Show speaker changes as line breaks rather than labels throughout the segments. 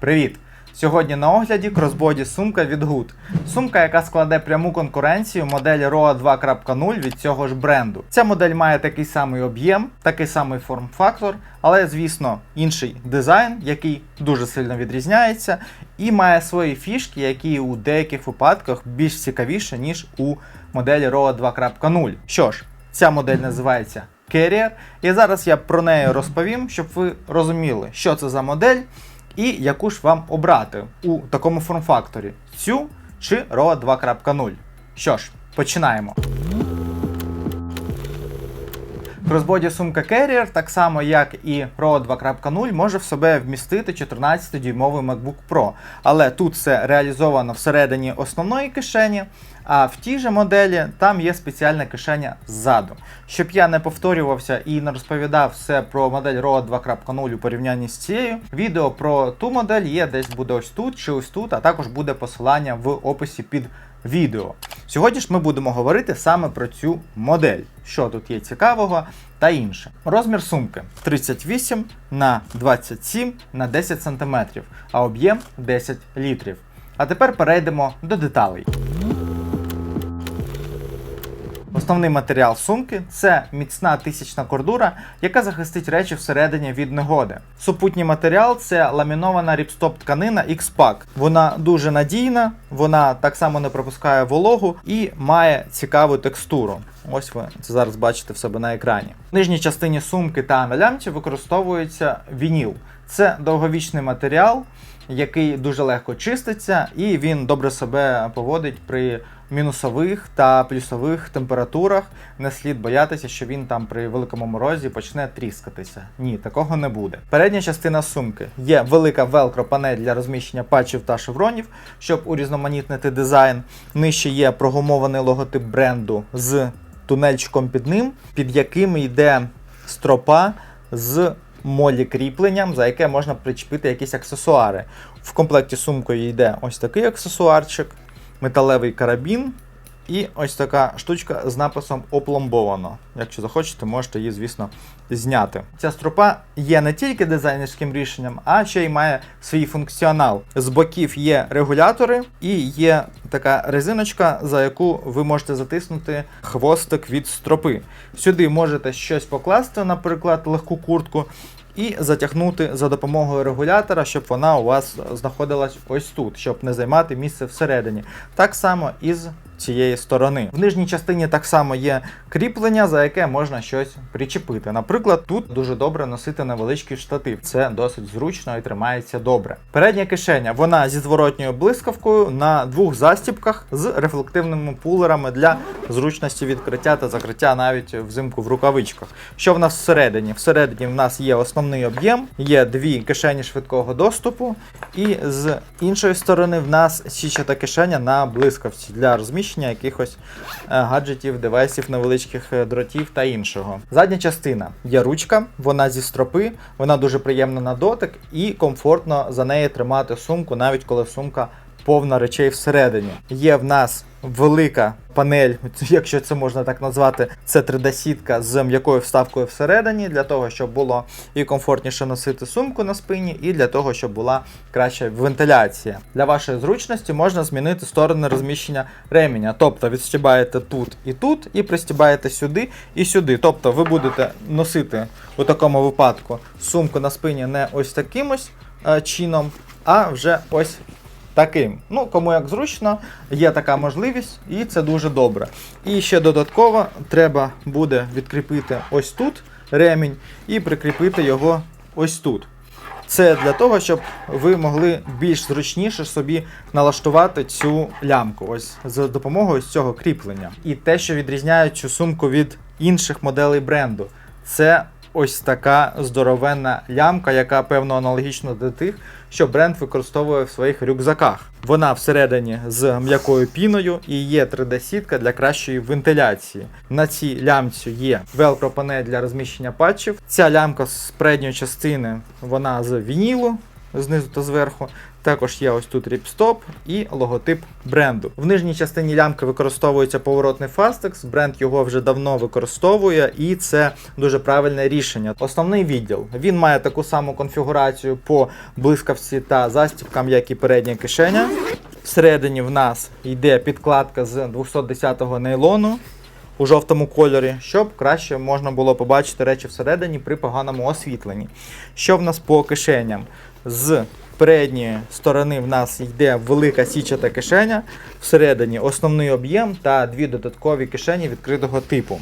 Привіт! Сьогодні на огляді кросбоді сумка від Good. Сумка, яка складе пряму конкуренцію моделі ROA 2.0 від цього ж бренду. Ця модель має такий самий об'єм, такий самий форм-фактор, але, звісно, інший дизайн, який дуже сильно відрізняється, і має свої фішки, які у деяких випадках більш цікавіше, ніж у моделі ROA 2.0. Що ж, ця модель називається Carrier, і зараз я про неї розповім, щоб ви розуміли, що це за модель і яку ж вам обрати у такому форм-факторі цю чи ROA 2.0. Що ж, починаємо. Кросбоді сумка Carrier, так само як і ROA 2.0, може в себе вмістити 14-дюймовий MacBook Pro. Але тут це реалізовано всередині основної кишені, а в тій же моделі там є спеціальна кишеня ззаду. Щоб я не повторювався і не розповідав все про модель ROA 2.0 у порівнянні з цією, відео про ту модель є десь буде ось тут чи ось тут, а також буде посилання в описі під відео. Сьогодні ж ми будемо говорити саме про цю модель, що тут є цікавого та інше. Розмір сумки 38 на 27 на 10 см, а об'єм 10 літрів. А тепер перейдемо до деталей. Основний матеріал сумки це міцна тисячна кордура, яка захистить речі всередині від негоди. Супутній матеріал це ламінована ріпстоп тканина X-Pack. Вона дуже надійна, вона так само не пропускає вологу і має цікаву текстуру. Ось ви це зараз бачите в себе на екрані. В нижній частині сумки та на лямці використовується вініл. Це довговічний матеріал, який дуже легко чиститься, і він добре себе поводить при мінусових та плюсових температурах. Не слід боятися, що він там при великому морозі почне тріскатися. Ні, такого не буде. Передня частина сумки є велика велкро панель для розміщення патчів та шевронів, щоб урізноманітнити дизайн. Нижче є прогумований логотип бренду з тунельчиком під ним, під яким йде стропа з молі кріпленням, за яке можна причепити якісь аксесуари. В комплекті сумкою йде ось такий аксесуарчик, металевий карабін і ось така штучка з написом опломбовано. Якщо захочете, можете її, звісно, зняти. Ця стропа є не тільки дизайнерським рішенням, а ще й має свій функціонал. З боків є регулятори і є така резиночка, за яку ви можете затиснути хвостик від стропи. Сюди можете щось покласти, наприклад, легку куртку. І затягнути за допомогою регулятора, щоб вона у вас знаходилась ось тут, щоб не займати місце всередині. Так само і з цієї сторони. В нижній частині так само є кріплення, за яке можна щось причепити. Наприклад, тут дуже добре носити невеличкий штатив. Це досить зручно і тримається добре. Передня кишеня вона зі зворотньою блискавкою на двох застіпках з рефлективними пулерами для зручності відкриття та закриття навіть взимку в рукавичках. Що в нас всередині? Всередині в нас є основний об'єм, є дві кишені швидкого доступу, і з іншої сторони в нас січата кишеня на блискавці для розміщення якихось е, гаджетів, девайсів, невеличких е, дротів та іншого. Задня частина є ручка, вона зі стропи, вона дуже приємна на дотик і комфортно за неї тримати сумку, навіть коли сумка повна речей всередині. Є в нас велика панель, якщо це можна так назвати, це 3D-сітка з м'якою вставкою всередині, для того, щоб було і комфортніше носити сумку на спині, і для того, щоб була краща вентиляція. Для вашої зручності можна змінити сторони розміщення ременя. Тобто відстібаєте тут і тут, і пристібаєте сюди і сюди. Тобто ви будете носити у такому випадку сумку на спині не ось таким ось е, чином, а вже ось таким. Ну, кому як зручно, є така можливість, і це дуже добре. І ще додатково треба буде відкріпити ось тут ремінь і прикріпити його ось тут. Це для того, щоб ви могли більш зручніше собі налаштувати цю лямку, ось за допомогою цього кріплення. І те, що відрізняє цю сумку від інших моделей бренду, це ось така здоровенна лямка, яка певно аналогічна до тих, що бренд використовує в своїх рюкзаках. Вона всередині з м'якою піною і є 3D-сітка для кращої вентиляції. На цій лямці є велкро панель для розміщення патчів. Ця лямка з передньої частини вона з вінілу. Знизу та зверху. Також є ось тут ріпстоп і логотип бренду. В нижній частині лямки використовується поворотний фастекс. Бренд його вже давно використовує, і це дуже правильне рішення. Основний відділ він має таку саму конфігурацію по блискавці та застібкам, як і передня кишеня. Всередині в нас йде підкладка з 210-го нейлону у жовтому кольорі, щоб краще можна було побачити речі всередині при поганому освітленні. Що в нас по кишеням? З передньої сторони в нас йде велика січата кишеня, всередині основний об'єм та дві додаткові кишені відкритого типу.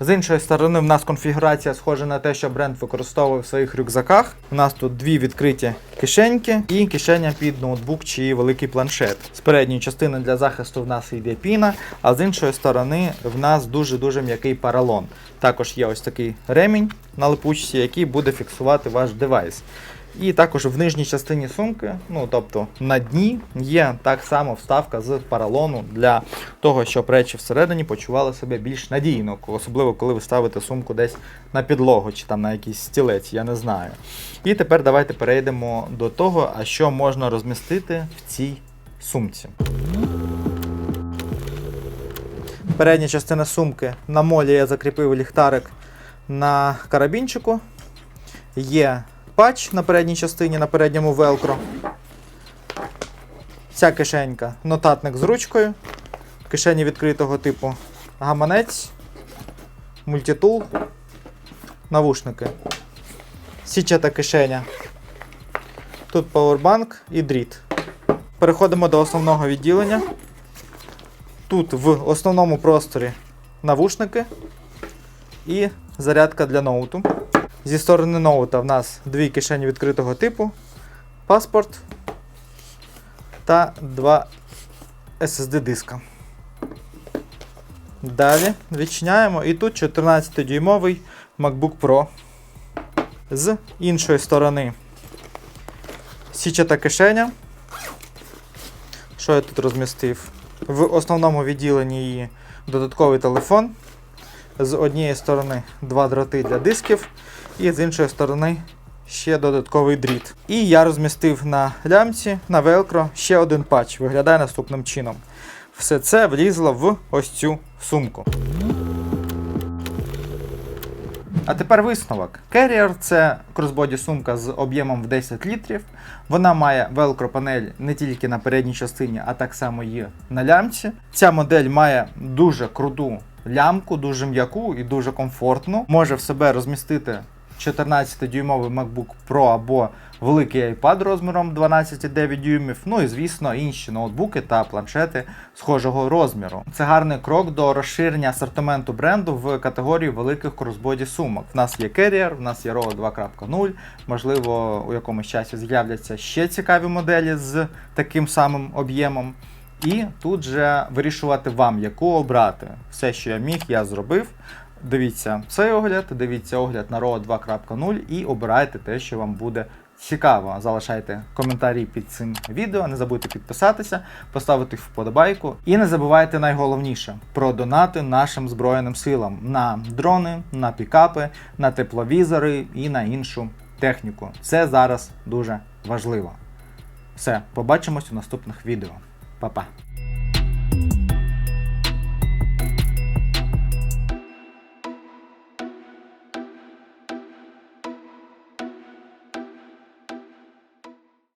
З іншої сторони, в нас конфігурація схожа на те, що бренд використовує в своїх рюкзаках. У нас тут дві відкриті кишеньки і кишеня під ноутбук чи великий планшет. З передньої частини для захисту в нас йде піна, а з іншої сторони в нас дуже-дуже м'який паралон. Також є ось такий ремінь на липучці, який буде фіксувати ваш девайс. І також в нижній частині сумки, ну тобто на дні, є так само вставка з паралону для того, щоб речі всередині почували себе більш надійно, особливо коли ви ставите сумку десь на підлогу чи там на якийсь стілець, я не знаю. І тепер давайте перейдемо до того, а що можна розмістити в цій сумці. Передня частина сумки на молі я закріпив ліхтарик на карабінчику. Є патч на передній частині, на передньому велкро. Ця кишенька нотатник з ручкою. Кишені відкритого типу гаманець, мультитул, навушники. Січата кишеня. Тут павербанк і дріт. Переходимо до основного відділення. Тут в основному просторі навушники і зарядка для ноуту. Зі сторони ноута в нас дві кишені відкритого типу, паспорт та два SSD диска. Далі відчиняємо і тут 14-дюймовий MacBook Pro. З іншої сторони січата кишеня. Що я тут розмістив? В основному відділенні її додатковий телефон. З однієї сторони два дроти для дисків, і з іншої сторони ще додатковий дріт. І я розмістив на лямці на велкро ще один патч. Виглядає наступним чином. Все це влізло в ось цю сумку. А тепер висновок. Carrier – це кросбоді сумка з об'ємом в 10 літрів. Вона має велкро панель не тільки на передній частині, а так само і на лямці. Ця модель має дуже круту лямку, дуже м'яку і дуже комфортну. Може в себе розмістити 14-дюймовий MacBook Pro або великий iPad розміром 12,9 дюймів, ну і звісно інші ноутбуки та планшети схожого розміру. Це гарний крок до розширення асортименту бренду в категорії великих кросбоді сумок. В нас є Carrier, в нас є RAW 2.0, можливо, у якомусь часі з'являться ще цікаві моделі з таким самим об'ємом. І тут же вирішувати вам, яку обрати. Все, що я міг, я зробив. Дивіться цей огляд, дивіться огляд на RAW 2.0 і обирайте те, що вам буде цікаво. Залишайте коментарі під цим відео, не забудьте підписатися, поставити вподобайку. І не забувайте найголовніше про донати нашим Збройним силам на дрони, на пікапи, на тепловізори і на іншу техніку. Це зараз дуже важливо. Все, побачимось у наступних відео. Па-па.